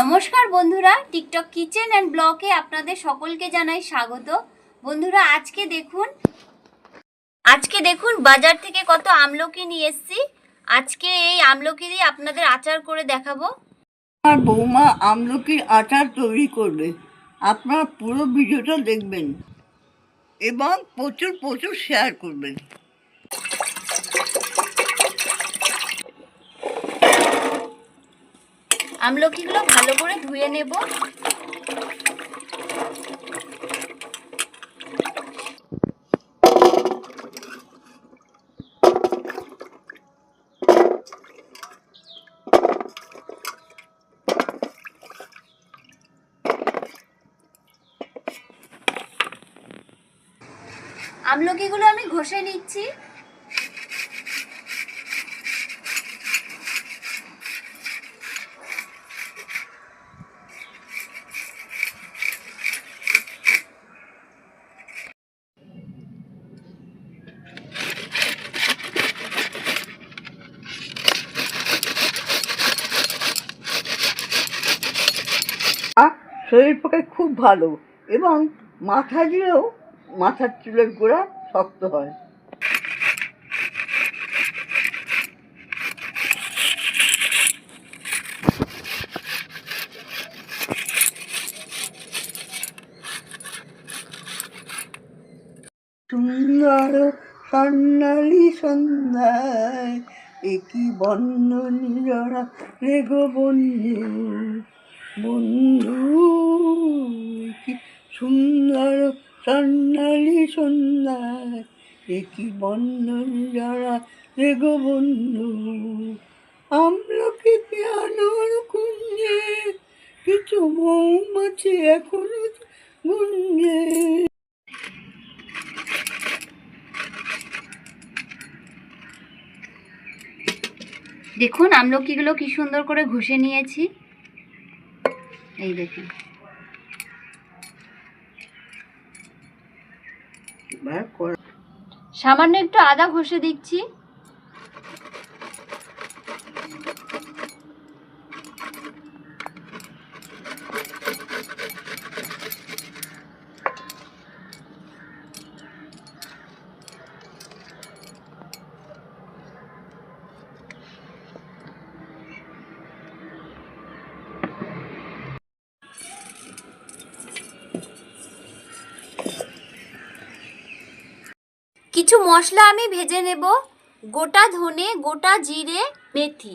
নমস্কার বন্ধুরা, TikTok kitchen and ব্লকে আপনাদের সকলকে জানাই স্বাগত। বন্ধুরা, আজকে দেখুন আজকে দেখুন বাজার থেকে কত আমলকি নিয়ে এসেছি। আজকে এই আমলকি দিয়ে আপনাদের আচার করে দেখাবো। আমার বৌমা আমলকির আচার তৈরি করবে। আপনারা পুরো ভিডিওটা দেখবেন এবং প্রচুর প্রচুর শেয়ার করবেন। আমলকিগুলো ভালো করে ধুয়ে নেব। আমলকিগুলো আমি ঘষে নিচ্ছি আর শরীর পক্ষে খুব ভালো এবং মাথা দিলেও মাথার চুলের গোড়া শক্ত হয়। সুন্দর স্বর্ণালী সন্ধ্যায়, একই বন্য নিজরা রেগো বন্ধু, কি সুন্দর স্বর্ণালী সন্ধ্যায় একই বন্য নিজরা রেগো বন্ধু? আমলকি পিয়ানোর কুঞ্জে, কিছু মৌমাছি এখনও গুঞ্জে। দেখুন, আমলকিগুলো কি সুন্দর করে ঘষে নিয়েছি। এই দেখুন। সামান্য একটু আদা ঘষে দিচ্ছি কিছু মশলা আমি ভেজে নেব। গোটা ধনে গোটা জিরে মেথি।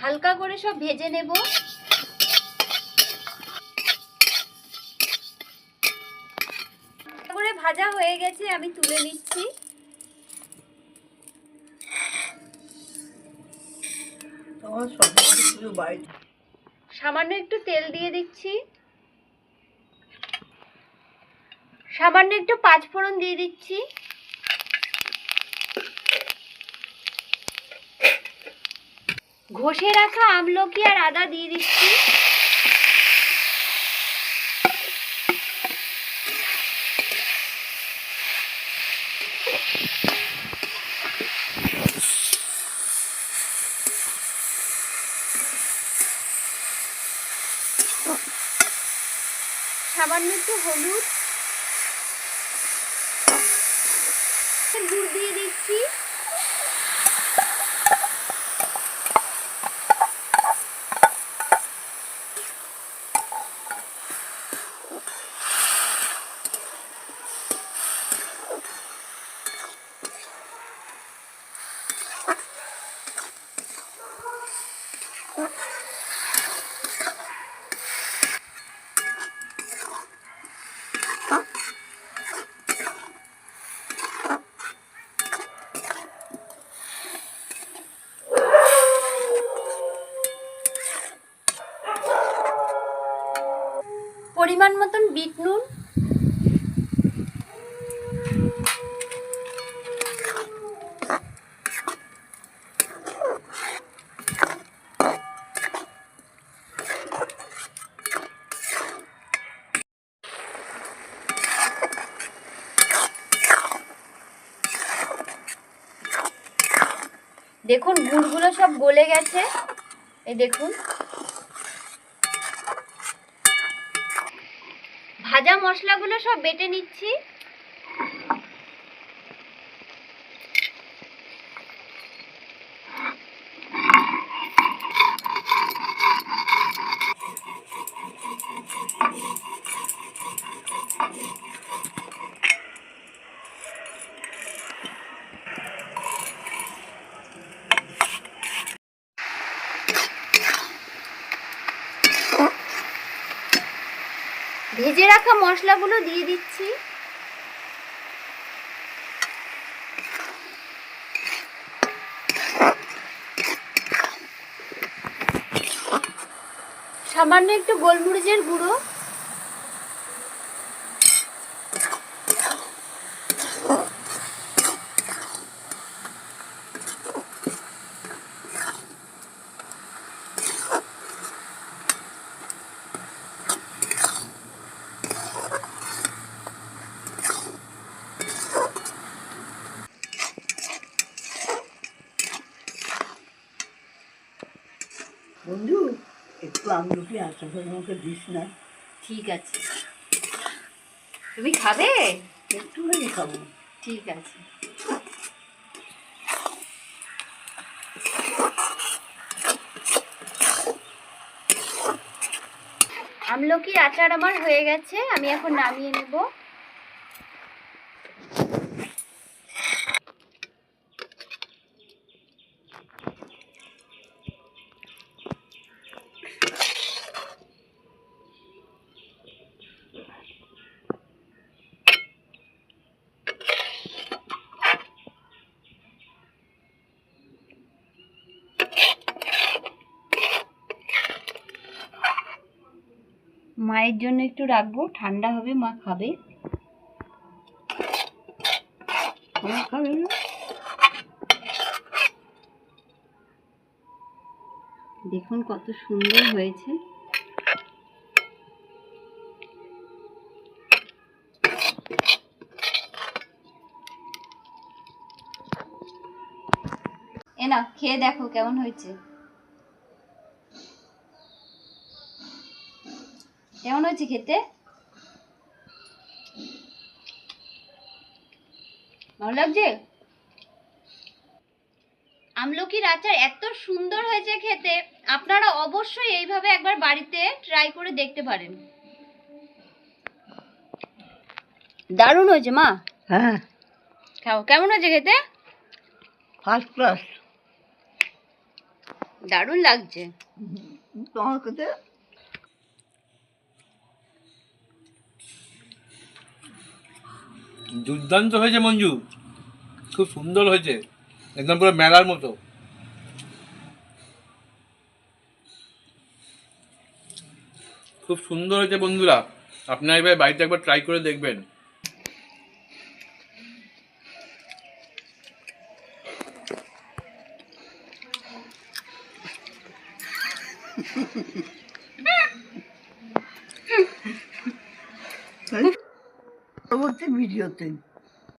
হালকা করে সব ভেজে নেব। করে ভাজা হয়ে গেছে আমি তুলে নিচ্ছি। সামান্য একটু তেল দিয়ে দিচ্ছি। সামান্য একটু পাঁচ ফোড়ন দিয়ে দিচ্ছি। ঘষে রাখা আমলকি আর আদা দিয়ে দিচ্ছি। সামান্য একটু হলুদ। পরিমাণ মতন বিট নুন। দেখুন গুড়গুলো সব গলে গেছে। এই দেখুন। ভাজা মশলাগুলো সব বেটে নিচ্ছি। ভেজে রাখা মশলাগুলো দিয়ে দিচ্ছি। সামান্য একটু গোলমরিচের গুঁড়ো। বন্ধু একটু আমলকি আচার করে আমাকে দিস না। ঠিক আছে। তুমি খাবে? একটুখানি খাব। ঠিক আছে। আমলকির আচার আমার হয়ে গেছে আমি এখন নামিয়ে নেব। মায়ের জন্য একটু রাখব, ঠান্ডা হবে, মা খাবে। দেখুন কত সুন্দর হয়েছে। এ না খেয়ে দেখো কেমন হয়েছে। কেমন হয়েছে খেতে? ভালো লাগছে? আমলকির আচার এত সুন্দর হয়েছে খেতে। আপনারা অবশ্যই এইভাবে একবার বাড়িতে ট্রাই করে দেখতে পারেন। দারুণ হয়েছে মা। হ্যাঁ। খাও। কেমন হয়েছে খেতে? ফার্স্ট ক্লাস দারুণ লাগছে। তোমার কাছে দুর্দান্ত হয়েছে মঞ্জু। খুব সুন্দর হয়েছে। একদম পুরো মেলার মতো। খুব সুন্দর হয়েছে বন্ধুরা। আপনারা এবার বাড়িতে একবার ট্রাই করে দেখবেন। guilty